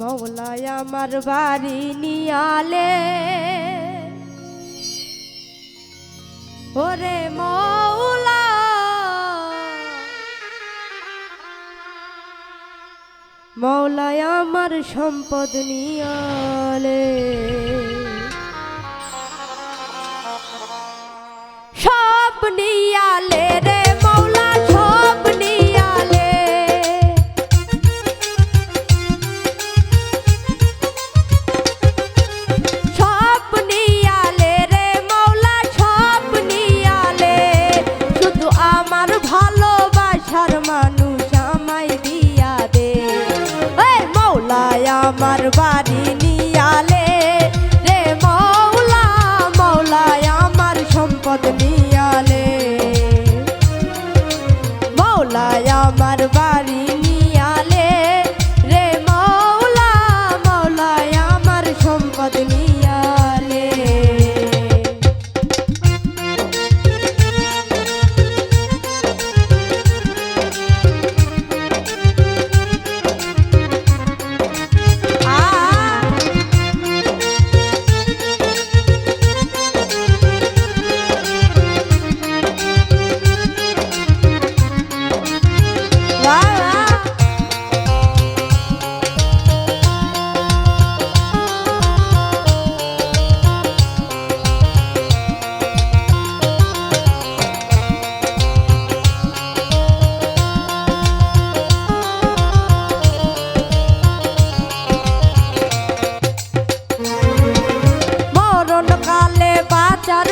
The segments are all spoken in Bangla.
মৌলায় আমার বাড়ি নিয়ালে। ওরে মৌলা মৌলায় আমার সম্পদ নিয়ালে। সব নিয়ালে রে আমার বাড়ি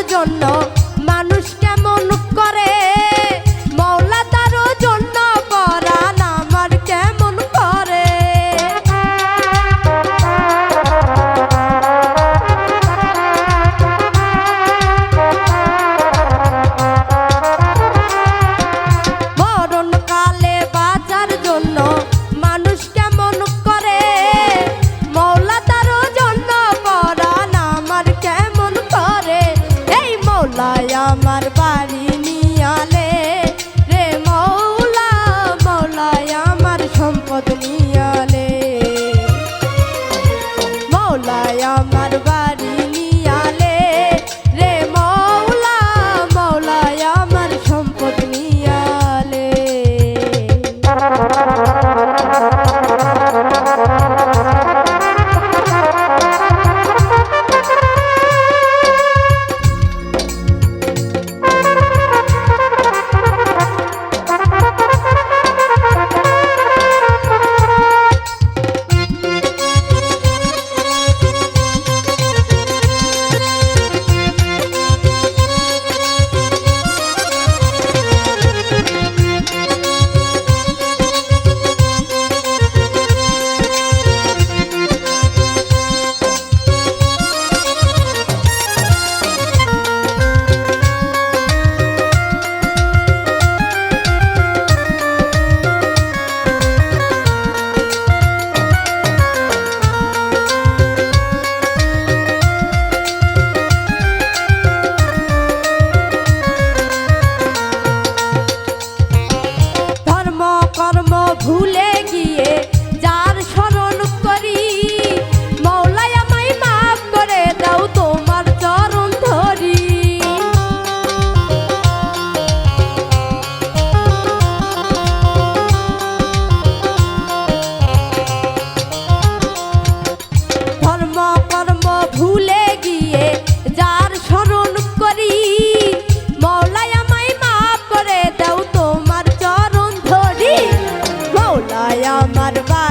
জন্য আমার বা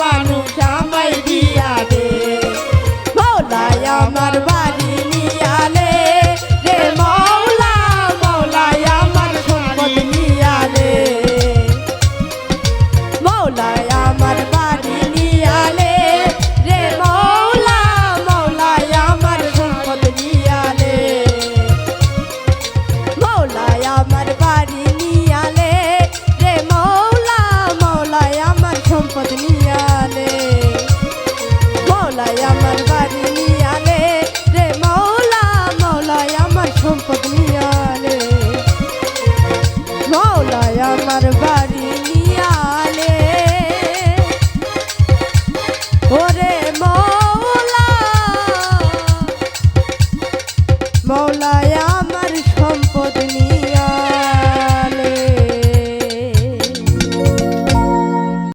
মানুষ আমায় দিয়া দে মৌলাই আমার বাড়ি নিয়ালে। রে মৌলা মৌলাই আমার সম্পদ নিয়ালে। মৌলাই আমার বাড়ি নিয়ালে। রে মৌলা মৌলাই আমার সম্পদ নিয়ালে। মৌলাই আমার